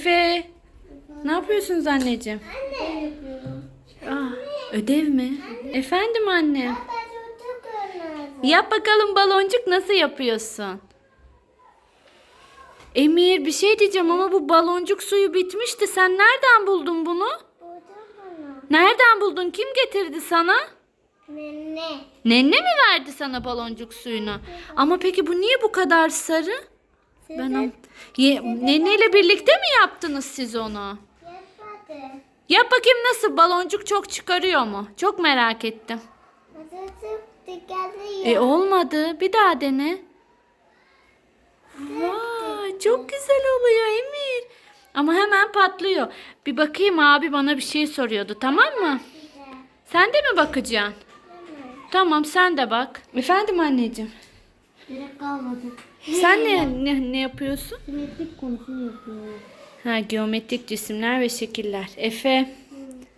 Efe. Ne yapıyorsunuz anneciğim? Anne yapıyorum. Aa, ödev mi? Efendim anne. Çocuk oynadım. Yap bakalım baloncuk nasıl yapıyorsun? Emir bir şey diyeceğim ama bu baloncuk suyu bitmişti. Sen nereden buldun bunu? Burada bana. Nereden buldun? Kim getirdi sana? Nene. Nenne mi verdi sana baloncuk suyunu? Ama peki bu niye bu kadar sarı? Ben an- Ye- Nenneyle birlikte mi yaptınız siz onu? Yapmadı. Yap bakayım nasıl baloncuk çok çıkarıyor mu? Çok merak ettim. E olmadı. Bir daha dene. Vay çok güzel oluyor Emir. Ama hemen patlıyor. Bir bakayım abi bana bir şey soruyordu tamam mı? Sen de mi bakacaksın? Tamam sen de bak. Efendim anneciğim. Gerek kalmadı. Sen ne, ne, ne yapıyorsun? Simetrik konusunu yapıyorum. Ha geometrik cisimler ve şekiller. Efe.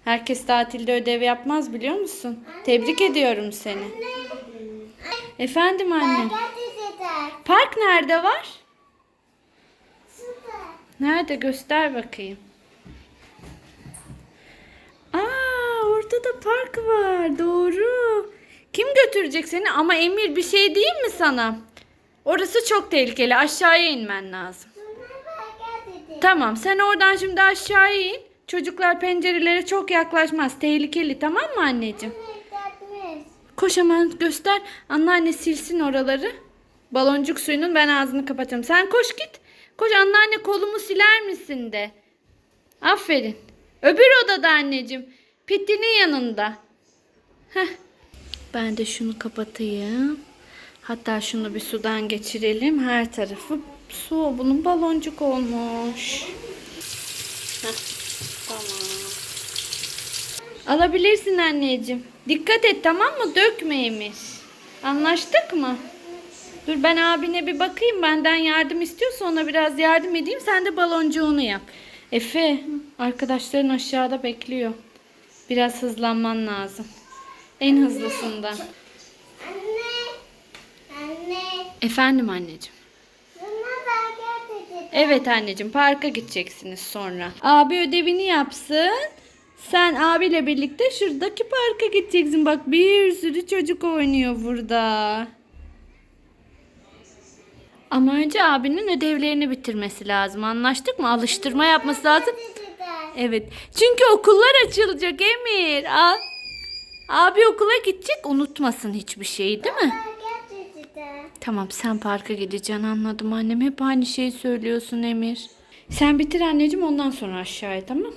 Herkes tatilde ödev yapmaz biliyor musun? Tebrik ediyorum seni. Efendim anne. Park nerede var? Süper. Nerede göster bakayım. Aa orada da park var. Doğru. Götürecek seni? Ama Emir bir şey değil mi sana? Orası çok tehlikeli. Aşağıya inmen lazım. Tamam sen oradan şimdi aşağıya in. Çocuklar pencerelere çok yaklaşmaz. Tehlikeli tamam mı anneciğim? Koş hemen göster. Anneanne silsin oraları. Baloncuk suyunun ben ağzını kapatıyorum. Sen koş git. Koş anneanne kolumu siler misin de. Aferin. Öbür odada anneciğim. Pittinin yanında. Heh. Ben de şunu kapatayım. Hatta şunu bir sudan geçirelim. Her tarafı su. Bunun baloncuk olmuş. Heh. Tamam. Alabilirsin anneciğim. Dikkat et tamam mı? Dökme Emir. Anlaştık mı? Dur ben abine bir bakayım. Benden yardım istiyorsa ona biraz yardım edeyim. Sen de baloncuğunu yap. Efe, arkadaşların aşağıda bekliyor. Biraz hızlanman lazım. En hızlısından. Anne. Anne. Efendim anneciğim. Evet anneciğim parka gideceksiniz sonra. Abi ödevini yapsın. Sen abiyle birlikte şuradaki parka gideceksin. Bak bir sürü çocuk oynuyor burada. Ama önce abinin ödevlerini bitirmesi lazım. Anlaştık mı? Alıştırma yapması lazım. Evet. Çünkü okullar açılacak Emir. Al. Abi okula gidecek unutmasın hiçbir şeyi değil mi? Tamam sen parka gideceksin anladım annem. Hep aynı şeyi söylüyorsun Emir. Sen bitir anneciğim ondan sonra aşağıya tamam